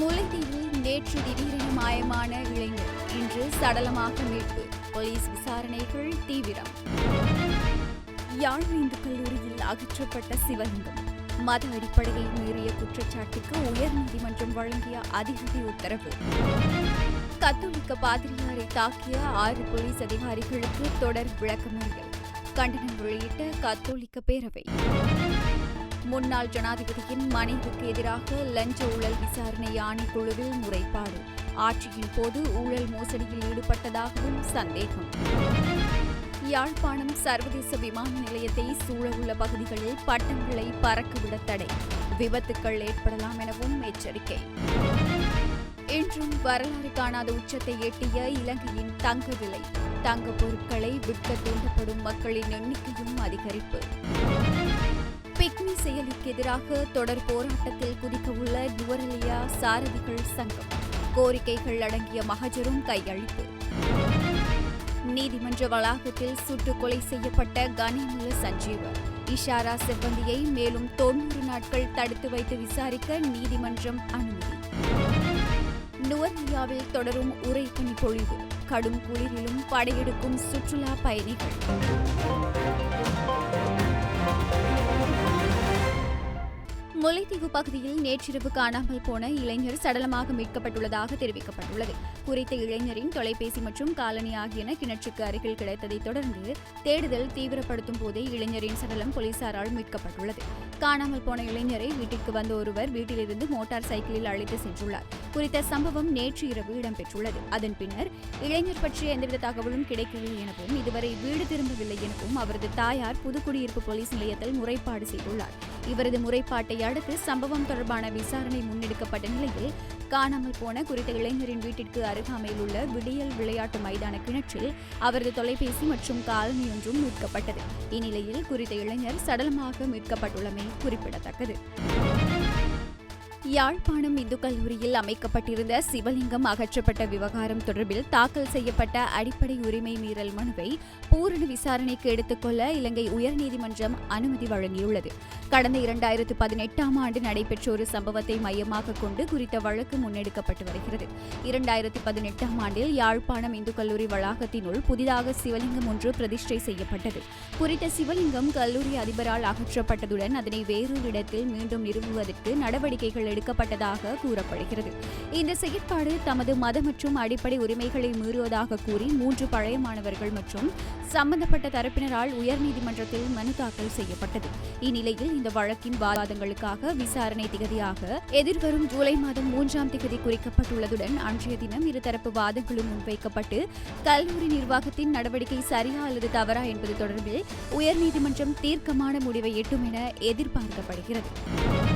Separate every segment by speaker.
Speaker 1: முல்லைத்தீவில் நேற்று திடீரென மாயமான இளைஞர் இன்று சடலமாக மீட்பு போலீஸ் விசாரணைகள் தீவிரம் யாழ் இந்து கல்லூரியில் அகற்றப்பட்ட சிவலிங்கம் மத அடிப்படையில் மீறிய குற்றச்சாட்டுக்கு உயர்நீதிமன்றம் வழங்கிய அதிரடி உத்தரவு கத்தோலிக்க பாதிரியாரை தாக்கிய ஆறு போலீஸ் அதிகாரிகளுக்கு தொடர் விளக்கமறியல் கண்டனம் வெளியிட்ட கத்தோலிக்க பேரவை முன்னாள் ஜனாதிபதியின் மனைவிக்கு எதிராக லஞ்ச ஊழல் விசாரணை ஆணைக்குழுவில் முறைப்பாடு ஆட்சியின் போது ஊழல் மோசடியில் ஈடுபட்டதாகவும் சந்தேகம் யாழ்ப்பாணம் சர்வதேச விமான நிலையத்தை சூழலுள்ள பகுதிகளில் பட்டங்களை பறக்கவிட தடை விபத்துக்கள் ஏற்படலாம் எனவும் எச்சரிக்கை இன்றும் வரலாறு காணாத உச்சத்தை எட்டிய இலங்கையின் தங்க விலை தங்க பொருட்களை விற்க தூண்டப்படும் மக்களின் எண்ணிக்கையும் அதிகரிப்பு பிக்னி செயலுக்கு எதிராக தொடர் போராட்டத்தில் குதிக்க உள்ள யுவரலியா சாரதிகள் சங்கம் கோரிக்கைகள் அடங்கிய மகஜரும் கையளிப்பு நீதிமன்ற வளாகத்தில் சுட்டுக் கொலை செய்யப்பட்ட கனிமுல சஞ்சீவ இஷாரா செவ்வந்தியை மேலும் தொன்னூறு நாட்கள் தடுத்து வைத்து விசாரிக்க நீதிமன்றம் அனுமதி நுவர்லியாவில் தொடரும் உரைப்பனி பொழிவு கடும் குளிரிலும் படையெடுக்கும் சுற்றுலா பயணிகள் முல்லைத்தீவு பகுதியில் நேற்றிரவு காணாமல் போன இளைஞர் சடலமாக மீட்கப்பட்டுள்ளதாக தெரிவிக்கப்பட்டுள்ளது குறித்த இளைஞரின் தொலைபேசி மற்றும் காலனி ஆகியன கிணற்றுக்கு அருகில் கிடைத்ததைத் தொடர்ந்து தேடுதல் தீவிரப்படுத்தும் போதே இளைஞரின் சடலம் போலீசாரால் மீட்கப்பட்டுள்ளது காணாமல் போன இளைஞரை வீட்டிற்கு வந்த ஒருவர் வீட்டிலிருந்து மோட்டார் சைக்கிளில் அழைத்து சென்றுள்ளார் குறித்த சம்பவம் நேற்று இரவு இடம்பெற்றுள்ளது அதன் பின்னர் இளைஞர் பற்றிய எந்தவித தகவலும் கிடைக்கவில்லை எனவும் இதுவரை வீடு திரும்பவில்லை எனவும் அவரது தாயார் புதுக்குடியிருப்பு போலீஸ் நிலையத்தில் முறைப்பாடு செய்துள்ளார் இவரது முறைப்பாட்டை அடுத்து சம்பவம் தொடர்பான விசாரணை முன்னெடுக்கப்பட்ட நிலையில் காணாமல் போன குறித்த இளைஞரின் வீட்டிற்கு அருகாமையில் உள்ள விடியல் விளையாட்டு மைதான கிணற்றில் அவரது தொலைபேசி மற்றும் காலனி ஒன்றும் மீட்கப்பட்டது இந்நிலையில் குறித்த இளைஞர் சடலமாக மீட்கப்பட்டுள்ளமை குறிப்பிடத்தக்கது யாழ்ப்பாணம் இந்து கல்லூரியில் அமைக்கப்பட்டிருந்த சிவலிங்கம் அகற்றப்பட்ட விவகாரம் தொடர்பில் தாக்கல் செய்யப்பட்ட அடிப்படை உரிமை மீறல் மனுவை பூரண விசாரணைக்கு எடுத்துக்கொள்ள இலங்கை உயர்நீதிமன்றம் அனுமதி வழங்கியுள்ளது கடந்த இரண்டாயிரத்து பதினெட்டாம் ஆண்டு நடைபெற்ற ஒரு சம்பவத்தை மையமாக கொண்டு குறித்த வழக்கு முன்னெடுக்கப்பட்டு வருகிறது இரண்டாயிரத்து பதினெட்டாம் ஆண்டில் யாழ்ப்பாணம் இந்து கல்லூரி வளாகத்தினுள் புதிதாக சிவலிங்கம் ஒன்று பிரதிஷ்டை செய்யப்பட்டது குறித்த சிவலிங்கம் கல்லூரி அதிபரால் அகற்றப்பட்டதுடன் அதனை வேறொரு இடத்தில் மீண்டும் நிறுவுவதற்கு நடவடிக்கைகள் எடுக்கப்பட்டதாக கூறப்படுகிறது இந்த செயற்பாடு தமது மத மற்றும் அடிப்படை உரிமைகளை மீறுவதாக கூறி மூன்று பழைய மாணவர்கள் மற்றும் சம்பந்தப்பட்ட தரப்பினரால் உயர்நீதிமன்றத்தில் மனு தாக்கல் செய்யப்பட்டது இந்நிலையில் இந்த வழக்கின் வாதங்களுக்காக விசாரணை திகதியாக எதிர்வரும் ஜூலை மாதம் மூன்றாம் திகதி குறிக்கப்பட்டுள்ளதுடன் அன்றைய தினம் இருதரப்பு வாதங்களும் முன்வைக்கப்பட்டு கல்லூரி நிர்வாகத்தின் நடவடிக்கை சரியா அல்லது தவறா என்பது தொடர்பில் உயர்நீதிமன்றம் தீர்க்கமான முடிவை எட்டும் என எதிர்பார்க்கப்படுகிறது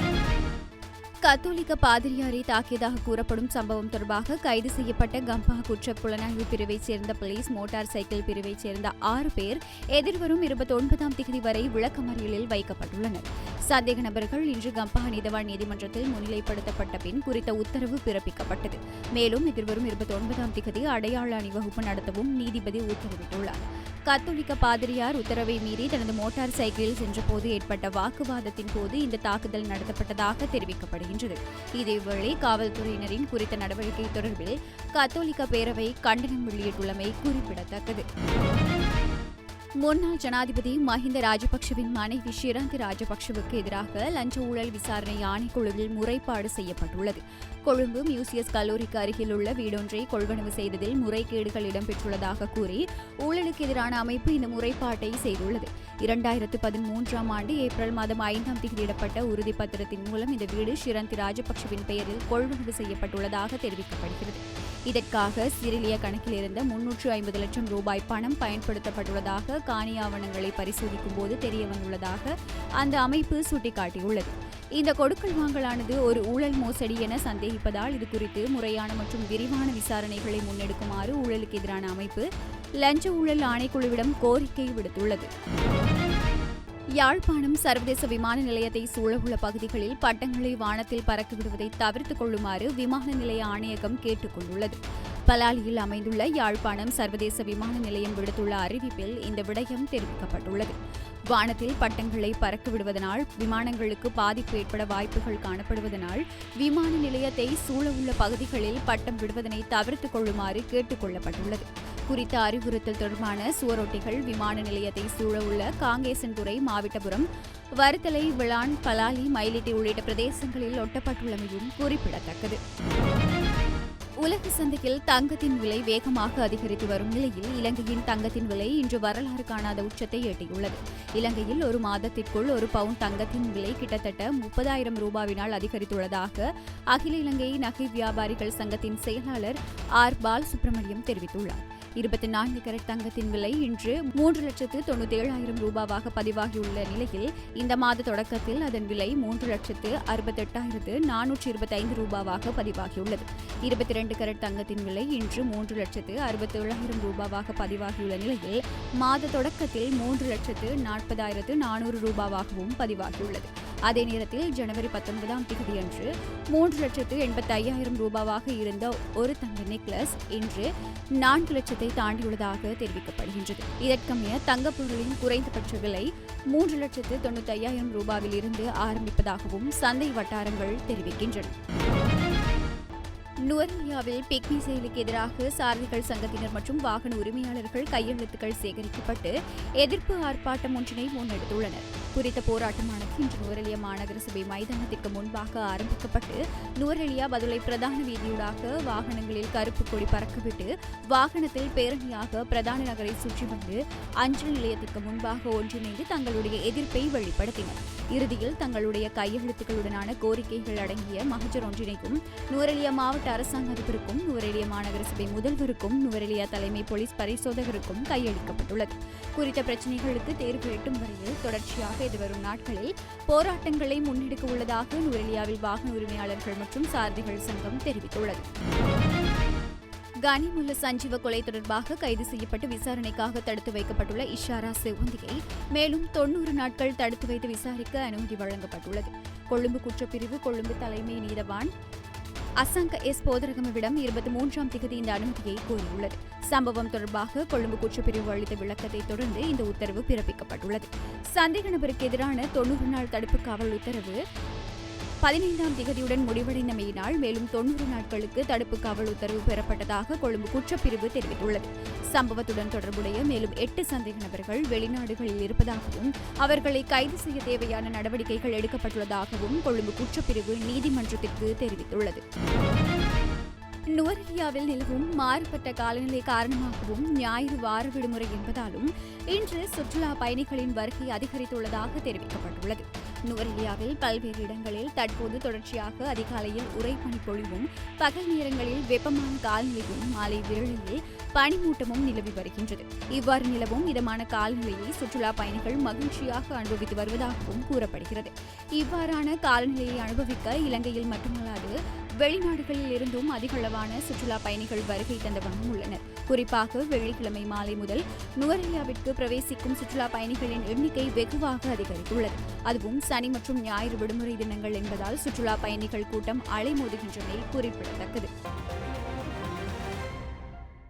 Speaker 1: கத்தோலிக்க பாதிரியாரை தாக்கியதாக கூறப்படும் சம்பவம் தொடர்பாக கைது செய்யப்பட்ட கம்பா குற்ற புலனாய்வு பிரிவைச் சேர்ந்த போலீஸ் மோட்டார் சைக்கிள் பிரிவைச் சேர்ந்த ஆறு பேர் எதிர்வரும் இருபத்தி ஒன்பதாம் தேதி வரை விளக்கமறியலில் வைக்கப்பட்டுள்ளனர் சந்தேக நபர்கள் இன்று கம்பா நீதவான் நீதிமன்றத்தில் முன்னிலைப்படுத்தப்பட்ட பின் குறித்த உத்தரவு பிறப்பிக்கப்பட்டது மேலும் எதிர்வரும் இருபத்தி ஒன்பதாம் தேதி அடையாள அணிவகுப்பு நடத்தவும் நீதிபதி உத்தரவிட்டுள்ளார் கத்தோலிக்க பாதிரியார் உத்தரவை மீறி தனது மோட்டார் சைக்கிளில் சென்றபோது ஏற்பட்ட வாக்குவாதத்தின் போது இந்த தாக்குதல் நடத்தப்பட்டதாக தெரிவிக்கப்படுகின்றது இதேவேளை காவல்துறையினரின் குறித்த நடவடிக்கை தொடர்பில் கத்தோலிக்க பேரவை கண்டனம் வெளியிட்டுள்ளமை குறிப்பிடத்தக்கது முன்னாள் ஜனாதிபதி மஹிந்த ராஜபக்சவின் மனைவி ஷிரந்தி ராஜபக்சவுக்கு எதிராக லஞ்ச ஊழல் விசாரணை ஆணைக்குழுவில் முறைப்பாடு செய்யப்பட்டுள்ளது கொழும்பு மியூசியஸ் கல்லூரிக்கு அருகில் உள்ள வீடொன்றை கொள்வனவு செய்ததில் முறைகேடுகள் இடம்பெற்றுள்ளதாக கூறி ஊழலுக்கு எதிரான அமைப்பு இந்த முறைப்பாட்டை செய்துள்ளது இரண்டாயிரத்து பதிமூன்றாம் ஆண்டு ஏப்ரல் மாதம் ஐந்தாம் தேதியிடப்பட்ட உறுதிப்பத்திரத்தின் மூலம் இந்த வீடு ஷிரந்தி ராஜபக்சவின் பெயரில் கொள்வனவு செய்யப்பட்டுள்ளதாக தெரிவிக்கப்படுகிறது இதற்காக சிறிலிய கணக்கில் இருந்த முன்னூற்று ஐம்பது லட்சம் ரூபாய் பணம் பயன்படுத்தப்பட்டுள்ளதாக காணி ஆவணங்களை பரிசோதிக்கும் போது தெரியவந்துள்ளதாக அந்த அமைப்பு சுட்டிக்காட்டியுள்ளது இந்த கொடுக்கல் வாங்கலானது ஒரு ஊழல் மோசடி என சந்தேகிப்பதால் இது குறித்து முறையான மற்றும் விரிவான விசாரணைகளை முன்னெடுக்குமாறு ஊழலுக்கு எதிரான அமைப்பு லஞ்ச ஊழல் ஆணைக்குழுவிடம் கோரிக்கை விடுத்துள்ளது யாழ்ப்பாணம் சர்வதேச விமான நிலையத்தை சூழவுள்ள பகுதிகளில் பட்டங்களை வானத்தில் பறக்கிவிடுவதை தவிர்த்துக் கொள்ளுமாறு விமான நிலைய ஆணையகம் கேட்டுக் கொண்டுள்ளது பலாலியில் அமைந்துள்ள யாழ்ப்பாணம் சர்வதேச விமான நிலையம் விடுத்துள்ள அறிவிப்பில் இந்த விடயம் தெரிவிக்கப்பட்டுள்ளது வானத்தில் பட்டங்களை விடுவதனால் விமானங்களுக்கு பாதிப்பு ஏற்பட வாய்ப்புகள் காணப்படுவதனால் விமான நிலையத்தை சூழவுள்ள பகுதிகளில் பட்டம் விடுவதனை தவிர்த்துக் கொள்ளுமாறு கேட்டுக் கொள்ளப்பட்டுள்ளது குறித்த அறிவுறுத்தல் தொடர்பான சுவரொட்டிகள் விமான நிலையத்தை சூழ உள்ள காங்கேசன்துறை மாவட்டபுரம் வருத்தலை விளான் பலாலி மயிலிட்டி உள்ளிட்ட பிரதேசங்களில் ஒட்டப்பட்டுள்ளமையும் குறிப்பிடத்தக்கது உலக சந்தையில் தங்கத்தின் விலை வேகமாக அதிகரித்து வரும் நிலையில் இலங்கையின் தங்கத்தின் விலை இன்று வரலாறு காணாத உச்சத்தை எட்டியுள்ளது இலங்கையில் ஒரு மாதத்திற்குள் ஒரு பவுண்ட் தங்கத்தின் விலை கிட்டத்தட்ட முப்பதாயிரம் ரூபாவினால் அதிகரித்துள்ளதாக அகில இலங்கை நகை வியாபாரிகள் சங்கத்தின் செயலாளர் ஆர் பால் சுப்பிரமணியம் தெரிவித்துள்ளார் இருபத்தி நான்கு கரட் தங்கத்தின் விலை இன்று மூன்று லட்சத்து தொண்ணூத்தி ஏழாயிரம் ரூபாவாக பதிவாகியுள்ள நிலையில் இந்த மாத தொடக்கத்தில் அதன் விலை மூன்று லட்சத்து அறுபத்தெட்டாயிரத்து நானூற்றி இருபத்தைந்து ரூபாவாக பதிவாகியுள்ளது இருபத்தி இரண்டு கரட் தங்கத்தின் விலை இன்று மூன்று லட்சத்து அறுபத்தேழாயிரம் ரூபாவாக பதிவாகியுள்ள நிலையில் மாத தொடக்கத்தில் மூன்று லட்சத்து நாற்பதாயிரத்து நானூறு ரூபாவாகவும் பதிவாகியுள்ளது அதே நேரத்தில் ஜனவரி பத்தொன்பதாம் தேதியன்று மூன்று லட்சத்து எண்பத்தி ஐயாயிரம் ரூபாவாக இருந்த ஒரு தங்க நெக்லஸ் இன்று நான்கு லட்சத்தை தாண்டியுள்ளதாக தெரிவிக்கப்படுகின்றது இதற்கமைய தங்கப்பொருளின் குறைந்தபட்ச விலை மூன்று லட்சத்து தொண்ணூத்தி ஐயாயிரம் ரூபாவில் இருந்து ஆரம்பிப்பதாகவும் சந்தை வட்டாரங்கள் தெரிவிக்கின்றன நுவர்மியாவில் பிக்னி செயலுக்கு எதிராக சாரதிகள் சங்கத்தினர் மற்றும் வாகன உரிமையாளர்கள் கையெழுத்துக்கள் சேகரிக்கப்பட்டு எதிர்ப்பு ஆர்ப்பாட்டம் ஒன்றினை முன்னெடுத்துள்ளனர் குறித்த போராட்டமானது இன்று நுவரெலியா மாநகர சபை மைதானத்திற்கு முன்பாக ஆரம்பிக்கப்பட்டு நுவரெலியா பதுளை பிரதான வீதியூடாக வாகனங்களில் கருப்பு கொடி பறக்கவிட்டு வாகனத்தில் பேரணியாக பிரதான நகரை சுற்றி வந்து அஞ்சல் நிலையத்திற்கு முன்பாக ஒன்றிணைந்து தங்களுடைய எதிர்ப்பை வெளிப்படுத்தினர் இறுதியில் தங்களுடைய கையெழுத்துக்களுடனான கோரிக்கைகள் அடங்கிய மகஜர் ஒன்றிணைக்கும் நுவரெலியா மாவட்ட அரசாங்க அதிபருக்கும் நுவரெலியா மாநகர சபை முதல்வருக்கும் நுவரெலியா தலைமை போலீஸ் பரிசோதகருக்கும் கையளிக்கப்பட்டுள்ளது குறித்த பிரச்சினைகளுக்கு தேர்வு எட்டும் வரையில் தொடர்ச்சியாக எதிர்வரும் நாட்களில் போராட்டங்களை முன்னெடுக்க உள்ளதாக நுரெலியாவில் வாகன உரிமையாளர்கள் மற்றும் சாரதிகள் சங்கம் தெரிவித்துள்ளது கனிமுல்ல சஞ்சீவ கொலை தொடர்பாக கைது செய்யப்பட்டு விசாரணைக்காக தடுத்து வைக்கப்பட்டுள்ள இஷாரா செவந்தியை மேலும் தொன்னூறு நாட்கள் தடுத்து வைத்து விசாரிக்க அனுமதி வழங்கப்பட்டுள்ளது கொழும்பு குற்றப்பிரிவு கொழும்பு தலைமை நீதவான் அசாங்க எஸ் போதரகமவிடம் இருபத்தி மூன்றாம் திகதி இந்த அனுமதியை கோரியுள்ளது சம்பவம் தொடர்பாக கொழும்பு குற்றப்பிரிவு அளித்த விளக்கத்தை தொடர்ந்து இந்த உத்தரவு பிறப்பிக்கப்பட்டுள்ளது சந்தேக நபருக்கு எதிரான தொண்ணூறு நாள் தடுப்பு காவல் உத்தரவு பதினைந்தாம் திகதியுடன் முடிவடைந்தமையினால் மேலும் தொன்னூறு நாட்களுக்கு தடுப்பு காவல் உத்தரவு பெறப்பட்டதாக கொழும்பு குற்றப்பிரிவு தெரிவித்துள்ளது சம்பவத்துடன் தொடர்புடைய மேலும் எட்டு சந்தேக நபர்கள் வெளிநாடுகளில் இருப்பதாகவும் அவர்களை கைது செய்ய தேவையான நடவடிக்கைகள் எடுக்கப்பட்டுள்ளதாகவும் கொழும்பு குற்றப்பிரிவு நீதிமன்றத்திற்கு தெரிவித்துள்ளது நுவரெலியாவில் நிலவும் மாறுபட்ட காலநிலை காரணமாகவும் ஞாயிறு வார விடுமுறை என்பதாலும் இன்று சுற்றுலா பயணிகளின் வருகை அதிகரித்துள்ளதாக தெரிவிக்கப்பட்டுள்ளது நுவரெலியாவில் பல்வேறு இடங்களில் தற்போது தொடர்ச்சியாக அதிகாலையில் உரை பனிப்பொழிவும் பகல் நேரங்களில் வெப்பமான கால்நிலையும் மாலை விரலிலே பனிமூட்டமும் நிலவி வருகின்றது இவ்வாறு நிலவும் இதமான காலநிலையை சுற்றுலா பயணிகள் மகிழ்ச்சியாக அனுபவித்து வருவதாகவும் கூறப்படுகிறது இவ்வாறான காலநிலையை அனுபவிக்க இலங்கையில் மட்டுமல்லாது வெளிநாடுகளில் இருந்தும் அதிகளவான சுற்றுலா பயணிகள் வருகை தந்த வண்ணம் உள்ளனர் குறிப்பாக வெள்ளிக்கிழமை மாலை முதல் நுவரேலியாவிற்கு பிரவேசிக்கும் சுற்றுலா பயணிகளின் எண்ணிக்கை வெகுவாக அதிகரித்துள்ளது அதுவும் சனி மற்றும் ஞாயிறு விடுமுறை தினங்கள் என்பதால் சுற்றுலா பயணிகள் கூட்டம் அலைமோதுகின்றமை குறிப்பிடத்தக்கது